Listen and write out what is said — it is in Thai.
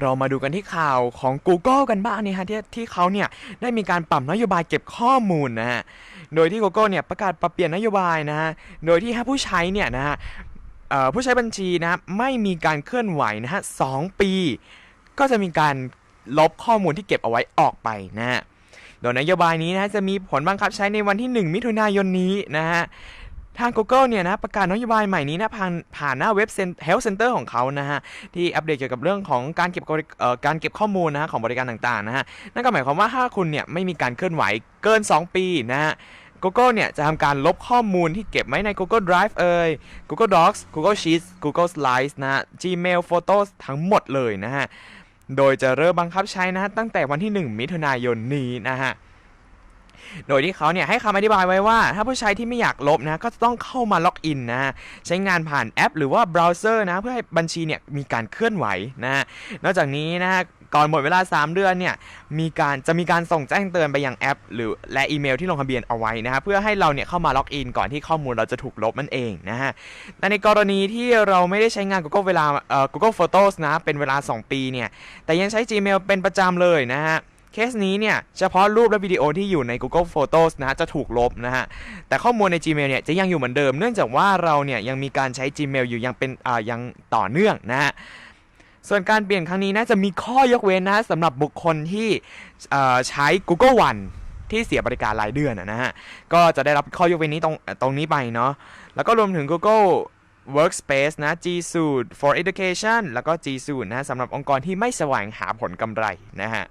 เรามาดูกันที่ข่าวของ Google กันบ้างนี่ฮะที่ที่เขาเนี่ยได้มีการปรับนโยบายเก็บข้อมูลนะฮะโดยที่ Google เนี่ยประกาศปรับเปลี่ยนนโยบายนะฮะโดยที่ให้ผู้ใช้เนี่ยนะฮะผู้ใช้บัญชีนะไม่มีการเคลื่อนไหวนะฮะสองปี ก็จะมีการลบข้อมูลที่เก็บเอาไว้ออกไปนะฮะโดยนโยบายนี้นะฮะจะมีผลบังคับใช้ในวันที่ 1 มิถุนายนนี้นะฮะ ทาง Google เนี่ยนะประกาศนโยบายใหม่นี้นะผ่านผ่านหน้าเว็บ Cent- Health Center ของเขานะฮะที่อัปเดตเกี่ยวกับเรื่องของการเก็บการเก็บข้อมูลนะฮะของบริการต่างๆนะฮะนั่นก็หมายความว่าถ้าคุณเนี่ยไม่มีการเคลื่อนไหวเกิน 2 ปีนะฮะ Google เนี่ยจะทำการลบข้อมูลที่เก็บไว้ใน Google Drive เอ่ย Google Docs Google Sheets Google Slides นะฮะ Gmail Photos ทั้งหมดเลยนะฮะ โดยจะเริ่มบังคับใช้นะฮะตั้งแต่วันที่ 1 มิถุนายนนี้นะฮะ โดยที่เขาเนี่ยให้คำอธิบายไว้ว่า ถ้าผู้ใช้ที่ไม่อยากลบนะก็จะต้องเข้ามาล็อกอินนะใช้งานผ่านแอป หรือว่าเบราว์เซอร์นะเพื่อให้บัญชีเนี่ยมีการเคลื่อนไหวนะนอกจากนี้นะฮะก่อนหมดเวลา 3 เดือนเนี่ยมีการจะมีการส่งแจ้งเตือนไปยังแอป หรือและอีเมลที่ลงทะเบียนเอาไว้นะฮะเพื่อให้เราเนี่ยเข้ามาล็อกอินก่อนที่ข้อมูลเราจะถูกลบนั่นเองนะฮะแต่ในกรณีที่เราไม่ได้ใช้งาน Google เวลาเอ่อ Google Photos นะเป็นเวลา 2 ปีเนี่ยแต่ยังใช้ Gmail เป็นประจำเลยนะฮะ เคสนี้เนี่ยเฉพาะรูปและวิดีโอที่อยู่ใน Google Photos นะฮะจะถูกลบนะฮะแต่ข้อมูลใน Gmail เนี่ยจะยังอยู่เหมือนเดิม เนื่องจากว่าเราเนี่ยยังมีการใช้ Gmail อยู่ยังเป็นอ่ายังต่อเนื่องนะฮะส่วนการเปลี่ยนครั้งนี้นะจะมีข้อยกเว้นนะสำหรับบุคคลที่อ่อใช้ Google One ที่เสียบริการรายเดือนนะฮะ ก็จะได้รับข้อยกเว้นนี้ตรงตรงนี้ไปเนาะ แล้วก็รวมถึง Google Workspace นะ G Suite for Education แล้วก็ G Suite นะฮะสำหรับองค์กรที่ไม่แสวงหาผลกำไรนะฮะ